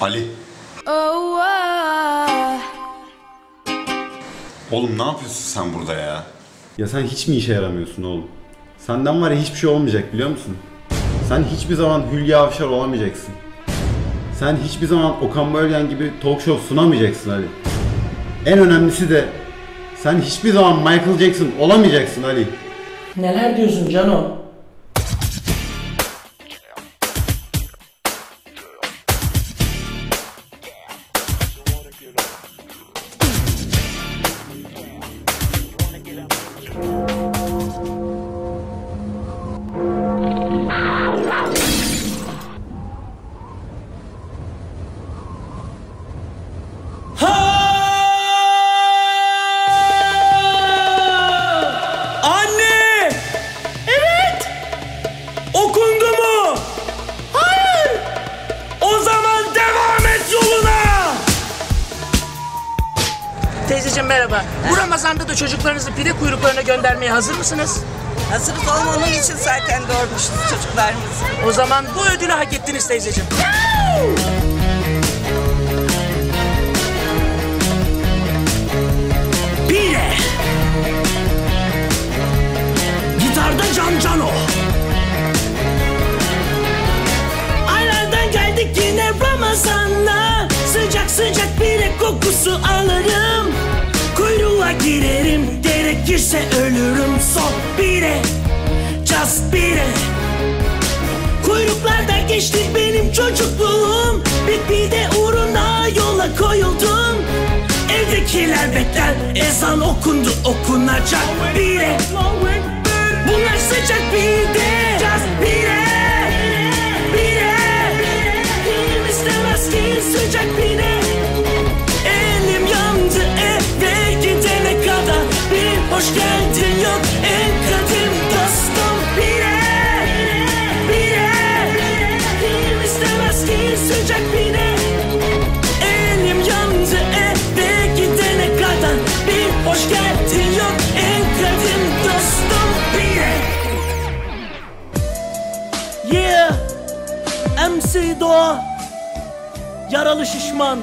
Ali. Oh, ah. Oğlum ne yapıyorsun sen burada ya? Ya sen hiç mi işe yaramıyorsun oğlum? Senden var ya hiçbir şey olmayacak biliyor musun? Sen hiçbir zaman Hülya Avşar olamayacaksın. Sen hiçbir zaman Okan Bölgen gibi talk show sunamayacaksın Ali. En önemlisi de sen hiçbir zaman Michael Jackson olamayacaksın Ali. Neler diyorsun Cano? Merhaba. Bu Ramazan'da da çocuklarınızı pide kuyruklarına göndermeye hazır mısınız? Hazırız oğlum onun için zaten doğurmuşuz çocuklarımızı. O zaman bu ödülü hak ettiniz teyzeciğim. Pire! Gitarda Can Cano. Aylardan geldik yine Ramazan'la Sıcak sıcak pire kokusu alırım Girerim gerekirse ölürüm. Son pire, just pire Kuyruklarda geçti benim çocukluğum. Bir pide uğruna yola koyuldum. Evdekiler bekler ezan okundu okunacak pire Bunlar sıcak pide Just pire ki sıcak pide. Elim yandı eve gidene kadar. Bir hoş geldin yok en kadim dostum. Pire Yeah MC Doğa. Yaralı şişman.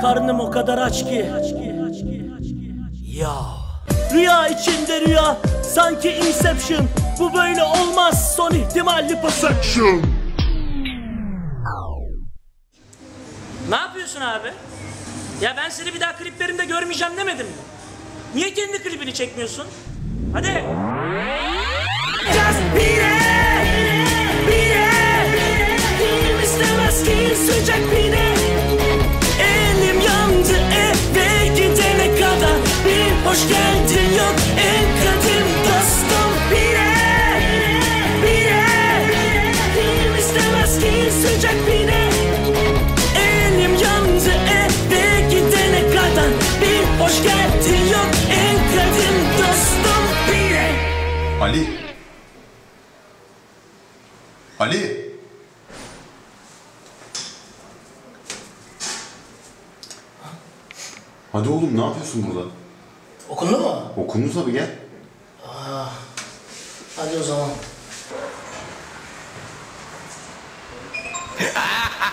Karnım o kadar aç ki. Ya. Rüya içinde rüya Sanki Inception Bu böyle olmaz Son ihtimalli perfection Ne yapıyorsun abi? Ya ben seni bir daha kliplerimde görmeyeceğim demedim mi? Niye kendi klibini çekmiyorsun? Hadi. Just pire Pire sıcak pire Elim yandı eve gidene kadar Bir hoş geldin yok en kadim dostum Pire Ali. Ali. Hadi oğlum ne yapıyorsun burada? Okundu mu? Okundu tabii gel. Hadi o zaman.